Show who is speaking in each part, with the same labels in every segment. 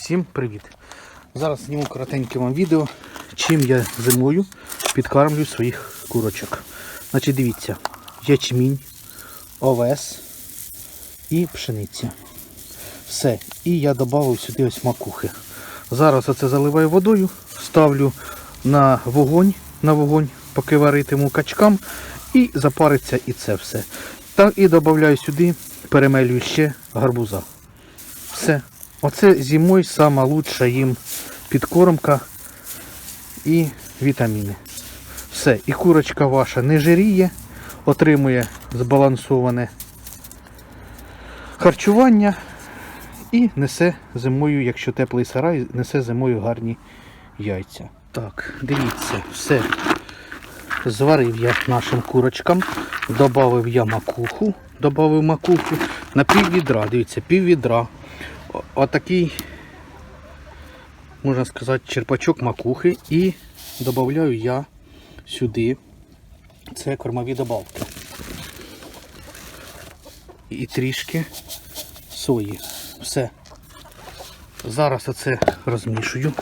Speaker 1: Всім привіт! Зараз зніму коротеньке вам відео, чим я зимою підкармлюю своїх курочок. Значить, дивіться, ячмінь, овес і пшениця. Все. І я додав сюди ось макухи. Зараз оце заливаю водою, ставлю на вогонь, на вогонь, поки варитиму качкам, і запариться і це все. Так і додаю сюди, перемелюю ще гарбуза. Все. Оце зимою сама лучша їм підкормка і вітаміни. Все. І курочка ваша не жиріє, отримує збалансоване харчування і несе зимою, якщо теплий сарай, несе зимою гарні яйця. Так, дивіться, все. Зварив я нашим курочкам, додав я макуху, додав макуху на пів відра. Дивіться, пів відра. Отакий, можна сказати, черпачок макухи і додаю я сюди. Це кормові добавки. І трішки сої. Все. Зараз оце розмішую.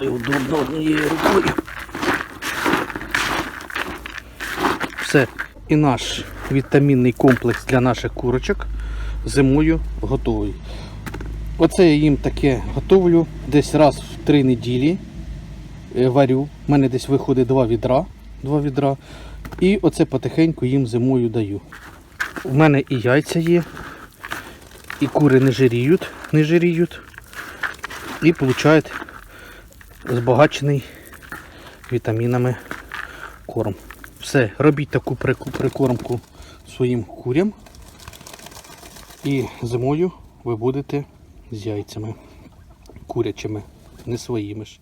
Speaker 1: Удобно однією рукою. Все. І наш вітамінний комплекс для наших курочок зимою готовий. Оце я їм таке готовлю десь раз в три неділі. Е, Варю. У мене десь виходить два відра. Два відра. І оце потихеньку їм зимою даю. У мене і яйця є, і кури не жиріють, не жиріють. І получають збагачений вітамінами корм. Все, робіть таку прикормку своїм курям. І зимою ви будете з яйцями курячими, не своїми ж.